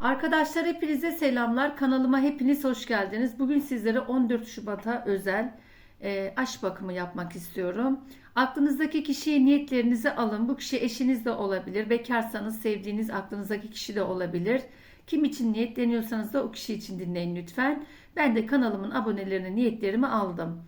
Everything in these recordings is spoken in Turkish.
Arkadaşlar hepinize selamlar. Kanalıma hepiniz hoş geldiniz. Bugün sizlere 14 Şubat'a özel e, aşk bakımı yapmak istiyorum. Aklınızdaki kişiye niyetlerinizi alın. Bu kişi eşiniz de olabilir. Bekarsanız sevdiğiniz aklınızdaki kişi de olabilir. Kim için niyetleniyorsanız da o kişi için dinleyin lütfen. Ben de kanalımın abonelerine niyetlerimi aldım.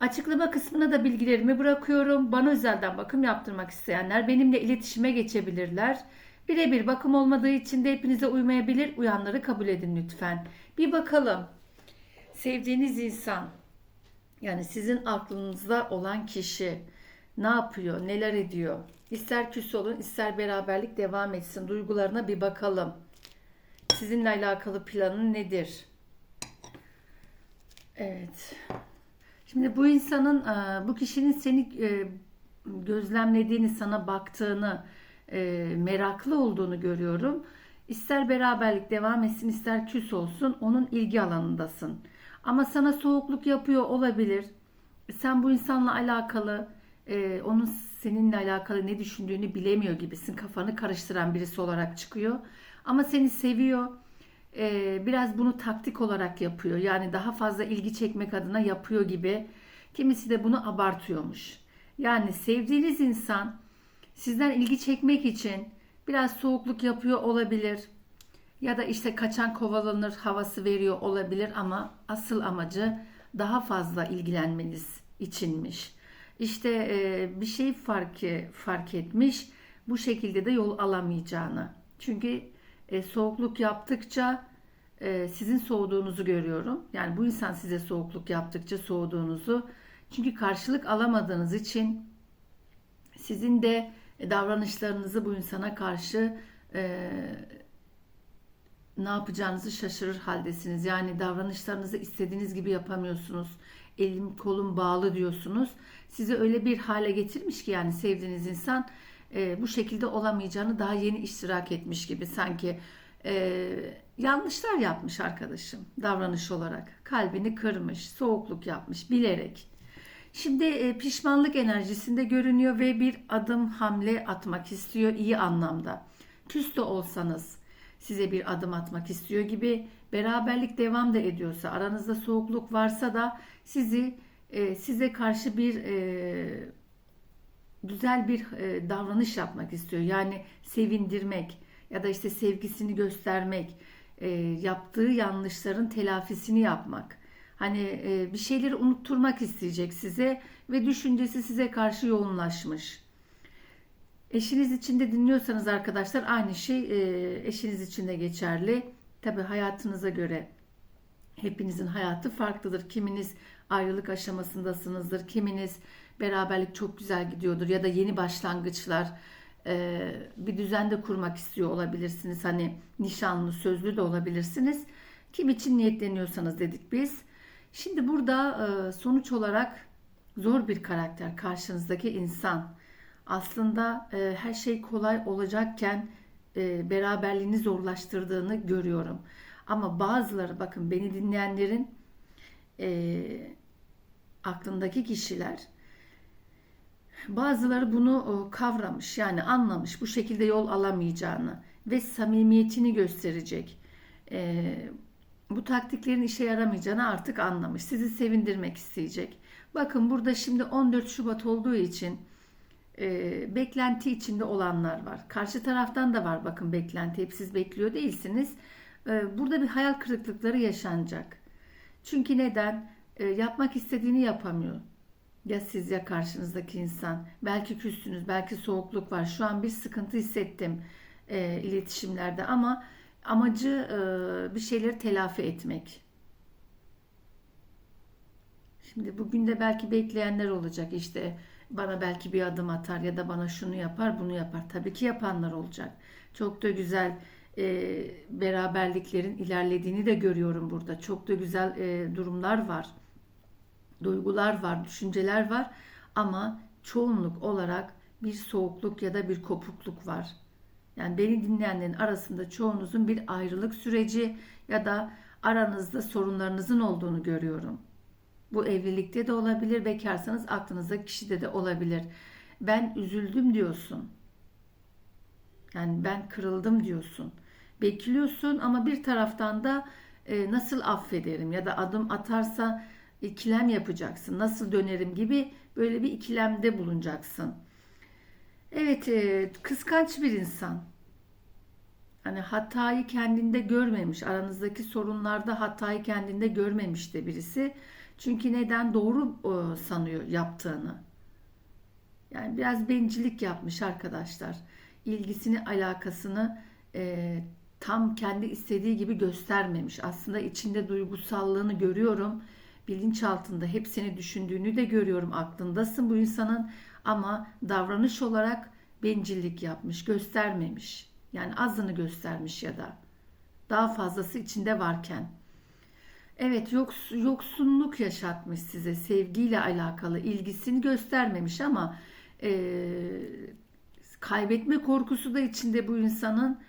Açıklama kısmına da bilgilerimi bırakıyorum. Bana özelden bakım yaptırmak isteyenler benimle iletişime geçebilirler. Birebir bakım olmadığı için de hepinize uymayabilir. Uyanları kabul edin lütfen. Bir bakalım. Sevdiğiniz insan yani sizin aklınızda olan kişi ne yapıyor, neler ediyor? İster küs olun, ister beraberlik devam etsin. Duygularına bir bakalım. Sizinle alakalı planı nedir? Evet. Şimdi bu insanın, e, bu kişinin seni e, gözlemlediğini, sana baktığını, e, meraklı olduğunu görüyorum. İster beraberlik devam etsin, ister küs olsun, onun ilgi alanındasın. Ama sana soğukluk yapıyor olabilir. Sen bu insanla alakalı, e, onun seninle alakalı ne düşündüğünü bilemiyor gibisin. Kafanı karıştıran birisi olarak çıkıyor. Ama seni seviyor. E, biraz bunu taktik olarak yapıyor. Yani daha fazla ilgi çekmek adına yapıyor gibi. Kimisi de bunu abartıyormuş. Yani sevdiğiniz insan sizden ilgi çekmek için biraz soğukluk yapıyor olabilir. Ya da işte kaçan kovalanır havası veriyor olabilir ama asıl amacı daha fazla ilgilenmeniz içinmiş. İşte e, bir şey fark fark etmiş. Bu şekilde de yol alamayacağını. Çünkü e, soğukluk yaptıkça e, sizin soğuduğunuzu görüyorum. Yani bu insan size soğukluk yaptıkça soğuduğunuzu. Çünkü karşılık alamadığınız için sizin de davranışlarınızı bu insana karşı e, ne yapacağınızı şaşırır haldesiniz. Yani davranışlarınızı istediğiniz gibi yapamıyorsunuz. Elim kolum bağlı diyorsunuz. Sizi öyle bir hale getirmiş ki yani sevdiğiniz insan e, bu şekilde olamayacağını daha yeni iştirak etmiş gibi sanki e, yanlışlar yapmış arkadaşım davranış olarak. Kalbini kırmış, soğukluk yapmış bilerek. Şimdi e, pişmanlık enerjisinde görünüyor ve bir adım hamle atmak istiyor iyi anlamda. Küs olsanız size bir adım atmak istiyor gibi beraberlik devam da ediyorsa aranızda soğukluk varsa da sizi e, size karşı bir e, güzel bir davranış yapmak istiyor. Yani sevindirmek ya da işte sevgisini göstermek, yaptığı yanlışların telafisini yapmak. Hani e, bir şeyleri unutturmak isteyecek size ve düşüncesi size karşı yoğunlaşmış. Eşiniz için de dinliyorsanız arkadaşlar aynı şey e, eşiniz için de geçerli. Tabi hayatınıza göre hepinizin hayatı farklıdır. Kiminiz ayrılık aşamasındasınızdır, kiminiz beraberlik çok güzel gidiyordur ya da yeni başlangıçlar e, bir düzende kurmak istiyor olabilirsiniz. Hani nişanlı, sözlü de olabilirsiniz. Kim için niyetleniyorsanız dedik biz. Şimdi burada e, sonuç olarak zor bir karakter karşınızdaki insan. Aslında e, her şey kolay olacakken e, beraberliğini zorlaştırdığını görüyorum. Ama bazıları bakın beni dinleyenlerin aklındaki kişiler bazıları bunu kavramış yani anlamış bu şekilde yol alamayacağını ve samimiyetini gösterecek bu taktiklerin işe yaramayacağını artık anlamış. Sizi sevindirmek isteyecek. Bakın burada şimdi 14 Şubat olduğu için e, beklenti içinde olanlar var. Karşı taraftan da var bakın beklenti. Hep siz bekliyor değilsiniz. E, burada bir hayal kırıklıkları yaşanacak. Çünkü neden? E, yapmak istediğini yapamıyor. Ya siz ya karşınızdaki insan. Belki küstünüz, belki soğukluk var. Şu an bir sıkıntı hissettim e, iletişimlerde ama amacı e, bir şeyleri telafi etmek. Şimdi bugün de belki bekleyenler olacak işte bana belki bir adım atar ya da bana şunu yapar bunu yapar. Tabii ki yapanlar olacak. Çok da güzel e, beraberliklerin ilerlediğini de görüyorum burada. Çok da güzel e, durumlar var. Duygular var, düşünceler var ama çoğunluk olarak bir soğukluk ya da bir kopukluk var. Yani beni dinleyenlerin arasında çoğunuzun bir ayrılık süreci ya da aranızda sorunlarınızın olduğunu görüyorum. Bu evlilikte de olabilir, bekarsanız aklınızda kişide de olabilir. Ben üzüldüm diyorsun. Yani ben kırıldım diyorsun. bekliyorsun ama bir taraftan da e, nasıl affederim ya da adım atarsa ikilem yapacaksın. Nasıl dönerim gibi böyle bir ikilemde bulunacaksın. Evet, e, kıskanç bir insan. Hani hatayı kendinde görmemiş, aranızdaki sorunlarda hatayı kendinde görmemiş de birisi. Çünkü neden doğru e, sanıyor yaptığını. Yani biraz bencillik yapmış arkadaşlar. İlgisini, alakasını e, tam kendi istediği gibi göstermemiş. Aslında içinde duygusallığını görüyorum. Bilinçaltında hepsini düşündüğünü de görüyorum. Aklındasın bu insanın ama davranış olarak bencillik yapmış, göstermemiş. Yani azını göstermiş ya da daha fazlası içinde varken. Evet yoks, yoksunluk yaşatmış size sevgiyle alakalı ilgisini göstermemiş ama e, kaybetme korkusu da içinde bu insanın.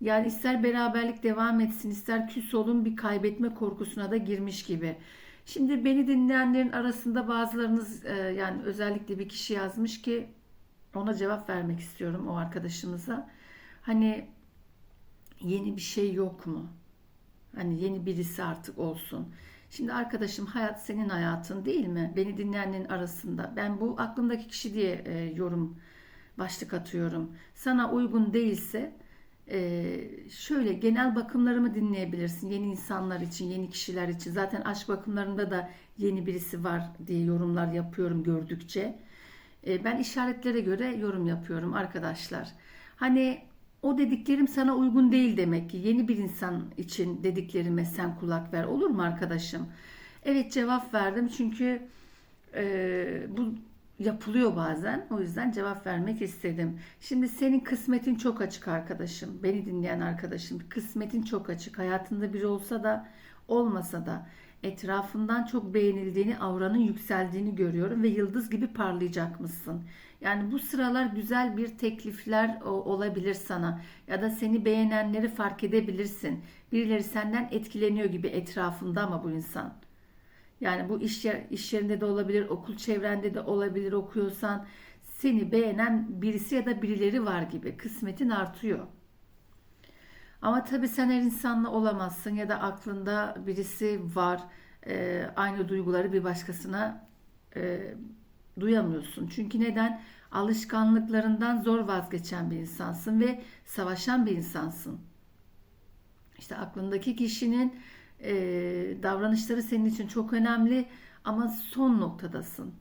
Yani ister beraberlik devam etsin ister küs olun bir kaybetme korkusuna da girmiş gibi. Şimdi beni dinleyenlerin arasında bazılarınız e, yani özellikle bir kişi yazmış ki ona cevap vermek istiyorum o arkadaşımıza. Hani yeni bir şey yok mu? Hani yeni birisi artık olsun. Şimdi arkadaşım hayat senin hayatın değil mi? Beni dinleyenlerin arasında. Ben bu aklımdaki kişi diye e, yorum başlık atıyorum. Sana uygun değilse e, şöyle genel bakımlarımı dinleyebilirsin. Yeni insanlar için, yeni kişiler için. Zaten aşk bakımlarında da yeni birisi var diye yorumlar yapıyorum gördükçe. E, ben işaretlere göre yorum yapıyorum arkadaşlar. Hani o dediklerim sana uygun değil demek ki. Yeni bir insan için dediklerime sen kulak ver. Olur mu arkadaşım? Evet cevap verdim çünkü e, bu yapılıyor bazen. O yüzden cevap vermek istedim. Şimdi senin kısmetin çok açık arkadaşım. Beni dinleyen arkadaşım. Kısmetin çok açık. Hayatında biri olsa da olmasa da etrafından çok beğenildiğini, avranın yükseldiğini görüyorum ve yıldız gibi parlayacak mısın? Yani bu sıralar güzel bir teklifler olabilir sana ya da seni beğenenleri fark edebilirsin. Birileri senden etkileniyor gibi etrafında ama bu insan. Yani bu iş, yer, iş yerinde de olabilir, okul çevrende de olabilir okuyorsan seni beğenen birisi ya da birileri var gibi kısmetin artıyor. Ama tabii sen her insanla olamazsın ya da aklında birisi var. E, aynı duyguları bir başkasına e, duyamıyorsun. Çünkü neden? Alışkanlıklarından zor vazgeçen bir insansın ve savaşan bir insansın. İşte aklındaki kişinin e, davranışları senin için çok önemli ama son noktadasın.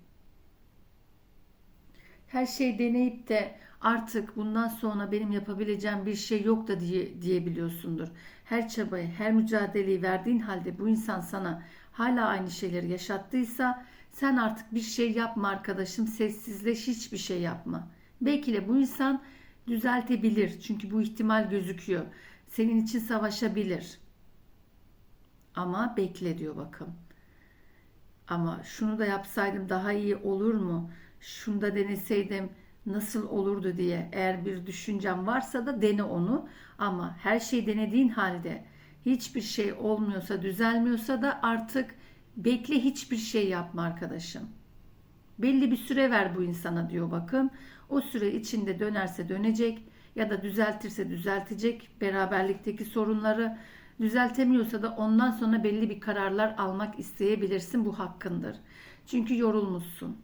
Her şey deneyip de artık bundan sonra benim yapabileceğim bir şey yok da diye diyebiliyorsundur. Her çabayı, her mücadeleyi verdiğin halde bu insan sana hala aynı şeyleri yaşattıysa sen artık bir şey yapma arkadaşım, sessizleş, hiçbir şey yapma. Belki de bu insan düzeltebilir. Çünkü bu ihtimal gözüküyor. Senin için savaşabilir. Ama bekle diyor bakın. Ama şunu da yapsaydım daha iyi olur mu? Şunu da deneseydim nasıl olurdu diye eğer bir düşüncem varsa da dene onu. Ama her şey denediğin halde hiçbir şey olmuyorsa, düzelmiyorsa da artık bekle hiçbir şey yapma arkadaşım. Belli bir süre ver bu insana diyor bakın. O süre içinde dönerse dönecek ya da düzeltirse düzeltecek beraberlikteki sorunları düzeltemiyorsa da ondan sonra belli bir kararlar almak isteyebilirsin bu hakkındır. Çünkü yorulmuşsun.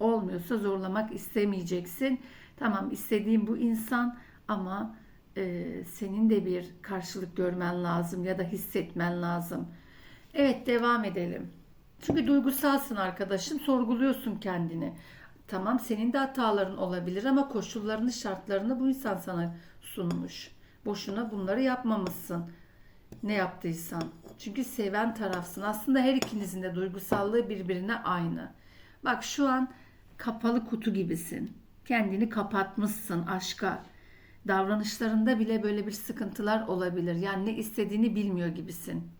Olmuyorsa zorlamak istemeyeceksin. Tamam istediğim bu insan ama e, senin de bir karşılık görmen lazım ya da hissetmen lazım. Evet devam edelim. Çünkü duygusalsın arkadaşım, sorguluyorsun kendini. Tamam senin de hataların olabilir ama koşullarını, şartlarını bu insan sana sunmuş. Boşuna bunları yapmamışsın. Ne yaptıysan. Çünkü seven tarafsın. Aslında her ikinizin de duygusallığı birbirine aynı. Bak şu an kapalı kutu gibisin. Kendini kapatmışsın aşka. Davranışlarında bile böyle bir sıkıntılar olabilir. Yani ne istediğini bilmiyor gibisin.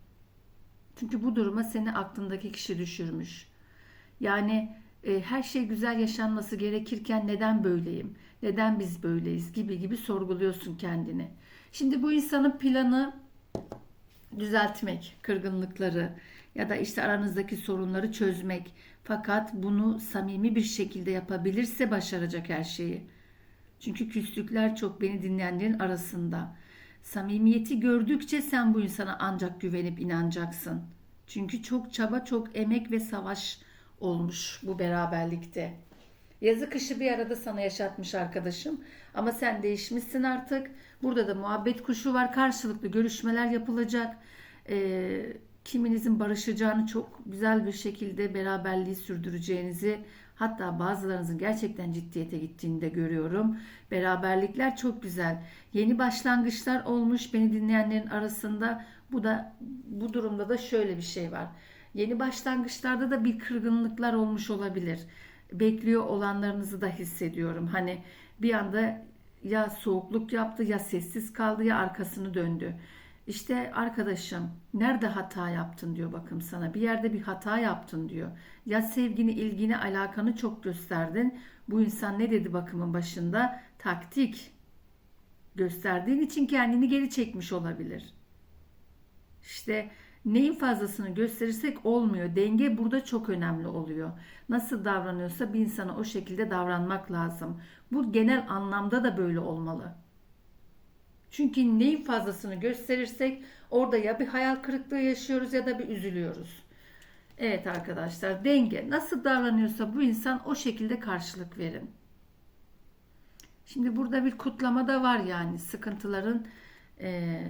Çünkü bu duruma seni aklındaki kişi düşürmüş. Yani e, her şey güzel yaşanması gerekirken neden böyleyim? Neden biz böyleyiz? Gibi gibi sorguluyorsun kendini. Şimdi bu insanın planı düzeltmek, kırgınlıkları ya da işte aranızdaki sorunları çözmek. Fakat bunu samimi bir şekilde yapabilirse başaracak her şeyi. Çünkü küslükler çok beni dinleyenlerin arasında. Samimiyeti gördükçe sen bu insana ancak güvenip inanacaksın. Çünkü çok çaba, çok emek ve savaş olmuş bu beraberlikte. Yazı kışı bir arada sana yaşatmış arkadaşım. Ama sen değişmişsin artık. Burada da muhabbet kuşu var. Karşılıklı görüşmeler yapılacak. Ee, kiminizin barışacağını çok güzel bir şekilde beraberliği sürdüreceğinizi hatta bazılarınızın gerçekten ciddiyete gittiğini de görüyorum. Beraberlikler çok güzel. Yeni başlangıçlar olmuş beni dinleyenlerin arasında. Bu da bu durumda da şöyle bir şey var. Yeni başlangıçlarda da bir kırgınlıklar olmuş olabilir. Bekliyor olanlarınızı da hissediyorum. Hani bir anda ya soğukluk yaptı ya sessiz kaldı ya arkasını döndü. İşte arkadaşım nerede hata yaptın diyor bakım sana. Bir yerde bir hata yaptın diyor. Ya sevgini, ilgini, alakanı çok gösterdin. Bu insan ne dedi bakımın başında? Taktik. Gösterdiğin için kendini geri çekmiş olabilir. İşte neyin fazlasını gösterirsek olmuyor. Denge burada çok önemli oluyor. Nasıl davranıyorsa bir insana o şekilde davranmak lazım. Bu genel anlamda da böyle olmalı. Çünkü neyin fazlasını gösterirsek orada ya bir hayal kırıklığı yaşıyoruz ya da bir üzülüyoruz. Evet arkadaşlar denge nasıl davranıyorsa bu insan o şekilde karşılık verin. Şimdi burada bir kutlama da var yani sıkıntıların e,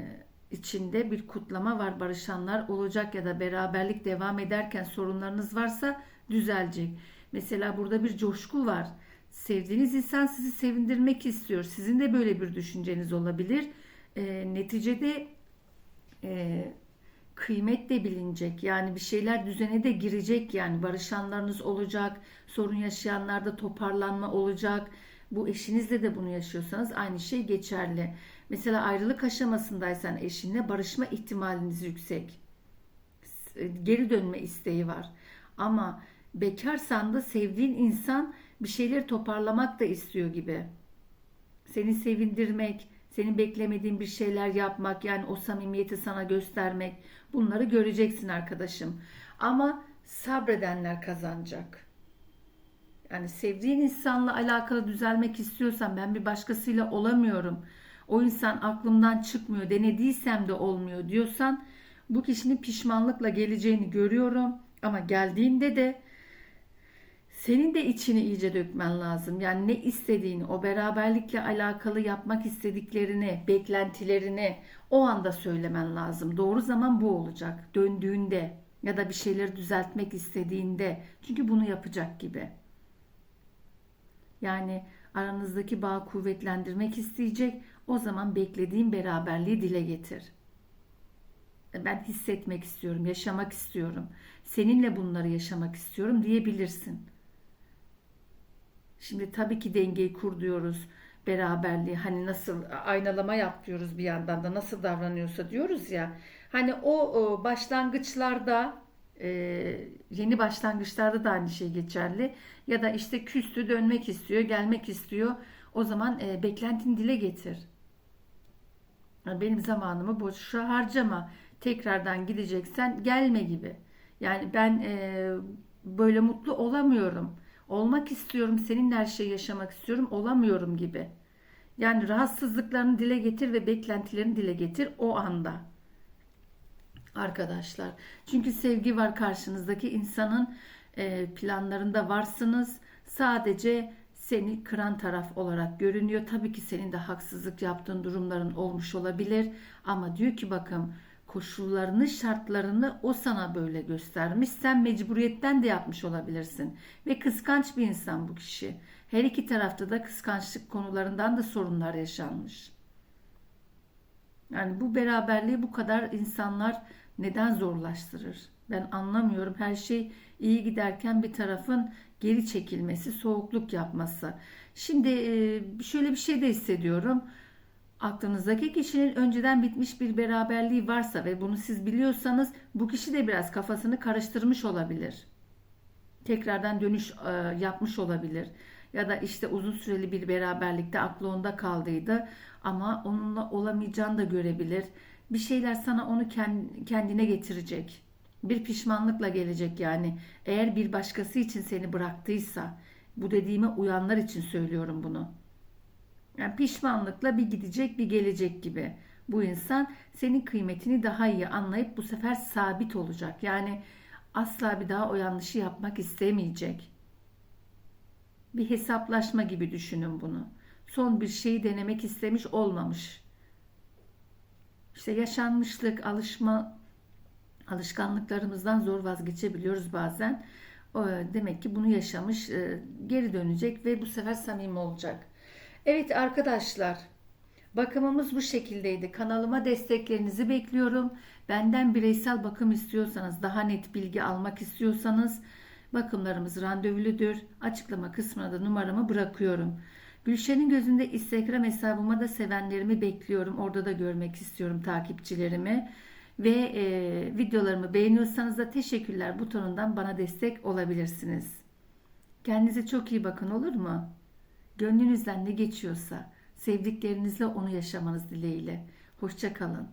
içinde bir kutlama var. Barışanlar olacak ya da beraberlik devam ederken sorunlarınız varsa düzelecek. Mesela burada bir coşku var. Sevdiğiniz insan sizi sevindirmek istiyor. Sizin de böyle bir düşünceniz olabilir. E, neticede e, kıymet de bilinecek. Yani bir şeyler düzene de girecek. Yani barışanlarınız olacak. Sorun yaşayanlarda toparlanma olacak. Bu eşinizle de bunu yaşıyorsanız aynı şey geçerli. Mesela ayrılık aşamasındaysan eşinle barışma ihtimaliniz yüksek. Geri dönme isteği var. Ama bekarsan da sevdiğin insan bir şeyleri toparlamak da istiyor gibi. Seni sevindirmek, senin beklemediğin bir şeyler yapmak, yani o samimiyeti sana göstermek. Bunları göreceksin arkadaşım. Ama sabredenler kazanacak. Yani sevdiğin insanla alakalı düzelmek istiyorsan ben bir başkasıyla olamıyorum. O insan aklımdan çıkmıyor, denediysem de olmuyor diyorsan bu kişinin pişmanlıkla geleceğini görüyorum. Ama geldiğinde de senin de içini iyice dökmen lazım. Yani ne istediğini, o beraberlikle alakalı yapmak istediklerini, beklentilerini o anda söylemen lazım. Doğru zaman bu olacak. Döndüğünde ya da bir şeyleri düzeltmek istediğinde. Çünkü bunu yapacak gibi. Yani aranızdaki bağı kuvvetlendirmek isteyecek. O zaman beklediğin beraberliği dile getir. Ben hissetmek istiyorum, yaşamak istiyorum. Seninle bunları yaşamak istiyorum diyebilirsin. Şimdi tabii ki dengeyi kur diyoruz. Beraberliği hani nasıl aynalama yap diyoruz bir yandan da nasıl davranıyorsa diyoruz ya. Hani o başlangıçlarda e, yeni başlangıçlarda da aynı şey geçerli. Ya da işte küstü dönmek istiyor, gelmek istiyor. O zaman e, beklentini dile getir. Benim zamanımı boşa harcama. Tekrardan gideceksen gelme gibi. Yani ben e, böyle mutlu olamıyorum Olmak istiyorum, seninle her şeyi yaşamak istiyorum, olamıyorum gibi. Yani rahatsızlıklarını dile getir ve beklentilerini dile getir o anda. Arkadaşlar. Çünkü sevgi var karşınızdaki insanın e, planlarında varsınız. Sadece seni kıran taraf olarak görünüyor. Tabii ki senin de haksızlık yaptığın durumların olmuş olabilir. Ama diyor ki bakın koşullarını, şartlarını o sana böyle göstermiş. Sen mecburiyetten de yapmış olabilirsin. Ve kıskanç bir insan bu kişi. Her iki tarafta da kıskançlık konularından da sorunlar yaşanmış. Yani bu beraberliği bu kadar insanlar neden zorlaştırır? Ben anlamıyorum. Her şey iyi giderken bir tarafın geri çekilmesi, soğukluk yapması. Şimdi şöyle bir şey de hissediyorum aklınızdaki kişinin önceden bitmiş bir beraberliği varsa ve bunu siz biliyorsanız bu kişi de biraz kafasını karıştırmış olabilir. Tekrardan dönüş e, yapmış olabilir. Ya da işte uzun süreli bir beraberlikte aklı onda kaldıydı ama onunla olamayacağını da görebilir. Bir şeyler sana onu kendine getirecek. Bir pişmanlıkla gelecek yani. Eğer bir başkası için seni bıraktıysa bu dediğime uyanlar için söylüyorum bunu. Yani pişmanlıkla bir gidecek bir gelecek gibi. bu insan senin kıymetini daha iyi anlayıp bu sefer sabit olacak. Yani asla bir daha o yanlışı yapmak istemeyecek. Bir hesaplaşma gibi düşünün bunu. Son bir şeyi denemek istemiş olmamış. İşte yaşanmışlık, alışma alışkanlıklarımızdan zor vazgeçebiliyoruz bazen. Demek ki bunu yaşamış, e, geri dönecek ve bu sefer samimi olacak. Evet arkadaşlar, bakımımız bu şekildeydi. Kanalıma desteklerinizi bekliyorum. Benden bireysel bakım istiyorsanız, daha net bilgi almak istiyorsanız bakımlarımız randevuludur. Açıklama kısmına da numaramı bırakıyorum. Gülşen'in gözünde Instagram hesabıma da sevenlerimi bekliyorum. Orada da görmek istiyorum takipçilerimi. Ve e, videolarımı beğeniyorsanız da teşekkürler butonundan bana destek olabilirsiniz. Kendinize çok iyi bakın olur mu? Gönlünüzden ne geçiyorsa sevdiklerinizle onu yaşamanız dileğiyle. Hoşça kalın.